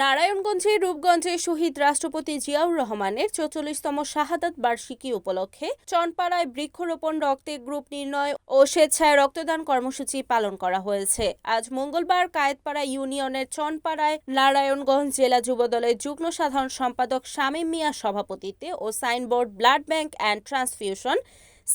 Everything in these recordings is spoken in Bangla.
নারায়ণগঞ্জের রূপগঞ্জে শহীদ রাষ্ট্রপতি জিয়াউর রহমানের চৌচল্লিশতম শাহাদাত বার্ষিকী উপলক্ষে চনপাড়ায় বৃক্ষরোপণ রক্তে গ্রুপ নির্ণয় ও স্বেচ্ছায় রক্তদান কর্মসূচি পালন করা হয়েছে। আজ মঙ্গলবার কায়েতপাড়া ইউনিয়নের চনপাড়ায় নারায়ণগঞ্জ জেলা যুবদলের যুগ্ম সাধারণ সম্পাদক শামীম মিয়া সভাপতিত্বে ও signboard, blood bank and transfusion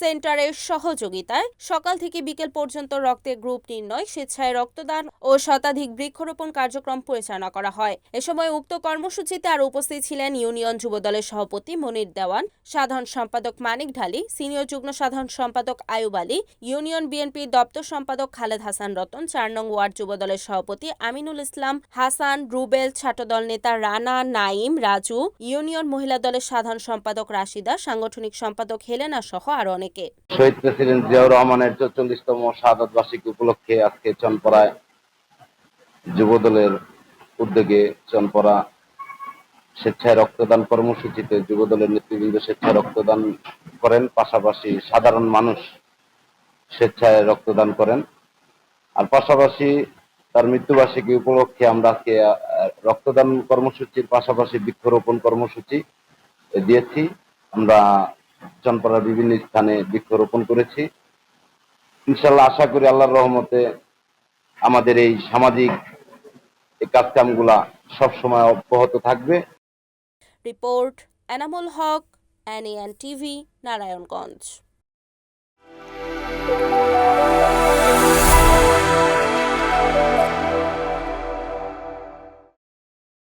সেন্টারের সহযোগিতায় সকাল থেকে বিকেল পর্যন্ত রক্তের গ্রুপ নির্ণয়, স্বেচ্ছায় রক্তদান ও শতাধিক বৃক্ষরোপণ কার্যক্রম পরিচালনা করা হয়। এ সময় উক্ত কর্মসূচিতে আরও উপস্থিত ছিলেন ইউনিয়ন যুবদলের সভাপতি মনির দেওয়ান, সাধারণ সম্পাদক মানিক ঢালি, সিনিয়র যুগ্ম সাধারণ সম্পাদক আয়ুব আলী, ইউনিয়ন বিএনপির দপ্তর সম্পাদক খালেদ হাসান রতন, চার নং ওয়ার্ড যুবদলের সভাপতি আমিনুল ইসলাম, হাসান, রুবেল, ছাত্রদল নেতা রানা নাইম রাজু, ইউনিয়ন মহিলা দলের সাধারণ সম্পাদক রাশিদা, সাংগঠনিক সম্পাদক হেলেনা সহ আরও অনেকে শহীদ প্রেসিডেন্ট জিয়াউর রহমানের চল্লিশতম শাহাদত বার্ষিকী উপলক্ষে আজকে চনপড়ায় যুবদলের উদ্যোগে চনপড়া স্বেচ্ছায় রক্তদান কর্মসূচিতে যুবদলের নেতৃবৃন্দ স্বেচ্ছায় রক্তদান করেন, পাশাপাশি সাধারণ মানুষ স্বেচ্ছায় রক্তদান করেন। আর পাশাপাশি তার মৃত্যুবার্ষিকী উপলক্ষে আমরা আজকে রক্তদান কর্মসূচির পাশাপাশি বৃক্ষরোপণ কর্মসূচি দিয়েছি। আমরা চনপাড়ার বিভিন্ন স্থানে বৃক্ষরোপণ করেছি। ইনশাল্লাহ আশা করি আল্লাহর রহমতে আমাদের এই সামাজিক এই কাজকামগুলা সবসময় অব্যাহত থাকবে। Report, Enamul Haque NN TV, Narayanganj.